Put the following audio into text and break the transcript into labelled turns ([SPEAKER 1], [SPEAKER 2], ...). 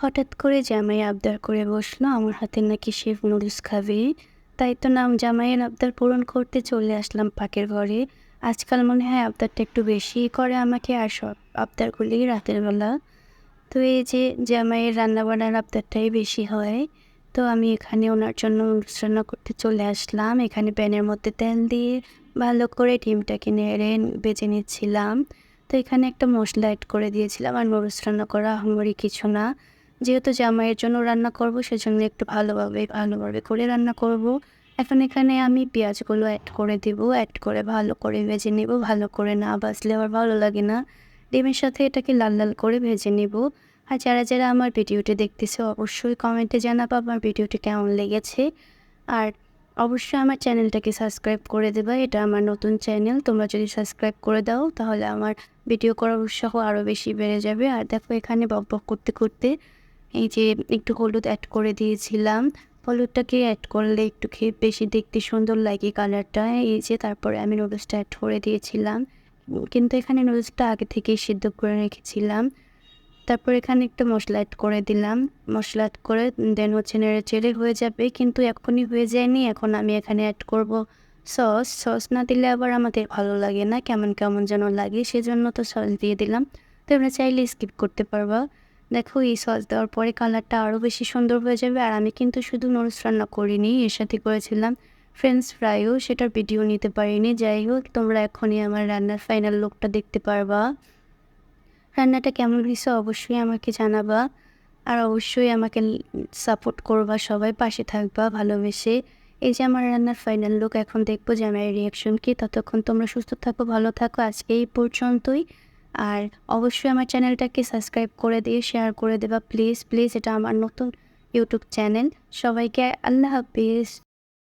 [SPEAKER 1] হঠাৎ করে জামাই আবদার করে বসল, আমার হাতে নাকি শেফ নুডলস খাবে? তাই তো নাম জামাইয়ের আবদার পূরণ করতে চলে আসলাম পাকের ঘরে। আজকাল মনে হয় আবদারটা একটু বেশি করে আমাকে, আর সব আবদারগুলি রাতের বেলা। তো এই যে জামাইয়ের রান্নাবান্নার আবদারটাই বেশি হয়, তো আমি এখানে ওনার জন্য রান্না করতে চলে আসলাম। এখানে প্যানের মধ্যে তেল দিয়ে ভালো করে ডিমটাকে নেড়ে বেজে নিচ্ছিলাম। তো এখানে একটা মশলা অ্যাড করে দিয়েছিলাম, আর নুডলস রান্না করা আহামরি কিছু না। যেহেতু জামাইয়ের জন্য রান্না করব, সেজন্য একটু ভালোভাবে ভালোভাবে করে রান্না করব। এখন এখানে আমি পেঁয়াজগুলো অ্যাড করে দেব অ্যাড করে ভালো করে ভেজে নেব। ভালো করে না বাজলে আবার ভালো লাগে না। ডিমের সাথে এটাকে লাল লাল করে ভেজে নেব। আর যারা যারা আমার ভিডিওটি দেখতেছে, অবশ্যই কমেন্টে জানাব আমার ভিডিওটি কেমন লেগেছে। আর অবশ্যই আমার চ্যানেলটাকে সাবস্ক্রাইব করে দেবে, এটা আমার নতুন চ্যানেল। তোমরা যদি সাবস্ক্রাইব করে দাও, তাহলে আমার ভিডিও করার উৎসাহ আরও বেশি বেড়ে যাবে। আর দেখো এখানে বক বক করতে করতে এই যে একটু হলুদ অ্যাড করে দিয়েছিলাম। হলুদটাকে অ্যাড করলে একটু খেয়ে বেশি দেখতে সুন্দর লাগে কালারটা এই যে তারপরে আমি নুডলসটা অ্যাড করে দিয়েছিলাম। কিন্তু এখানে নুডলসটা আগে থেকেই সিদ্ধ করে রেখেছিলাম। তারপর এখানে একটু মশলা অ্যাড করে দিলাম। মশলা অ্যাড করে দেন হচ্ছে নেড়ে চেড়ে হয়ে যাবে। কিন্তু এখনই হয়ে যায়নি। এখন আমি এখানে অ্যাড করব সস সস না দিলে আবার আমাদের ভালো লাগে না। কেমন কেমন যেন লাগে। সেজন্য তো সস দিয়ে দিলাম। তো তোমরা চাইলে স্কিপ করতে পারবা। দেখো, এই সস দেওয়ার পরে কালারটা আরও বেশি সুন্দর হয়ে যাবে। আর আমি কিন্তু শুধু নুডলস রান্না করিনি, এর সাথে করেছিলাম ফ্রেঞ্চ ফ্রাইও সেটার ভিডিও নিতে পারিনি। যাই হোক, তোমরা এখনই আমার রান্নার ফাইনাল লুকটা দেখতে পারবা। রান্নাটা কেমন হয়েছে অবশ্যই আমাকে জানাবা। আর অবশ্যই আমাকে সাপোর্ট করবা, সবাই পাশে থাকবা, ভালোবেসে। এই যে আমার রান্নার ফাইনাল লুক এখন দেখব যে আমার রিয়াকশন কি। ততক্ষণ তোমরা সুস্থ থাকো, ভালো থাকো। আজকে এই পর্যন্তই। আর অবশ্যই আমার চ্যানেলটাকে সাবস্ক্রাইব করে দিয়ে শেয়ার করে দেবা প্লিজ প্লিজ এটা আমার নতুন ইউটিউব চ্যানেল সবাইকে আল্লাহ হাফিজ।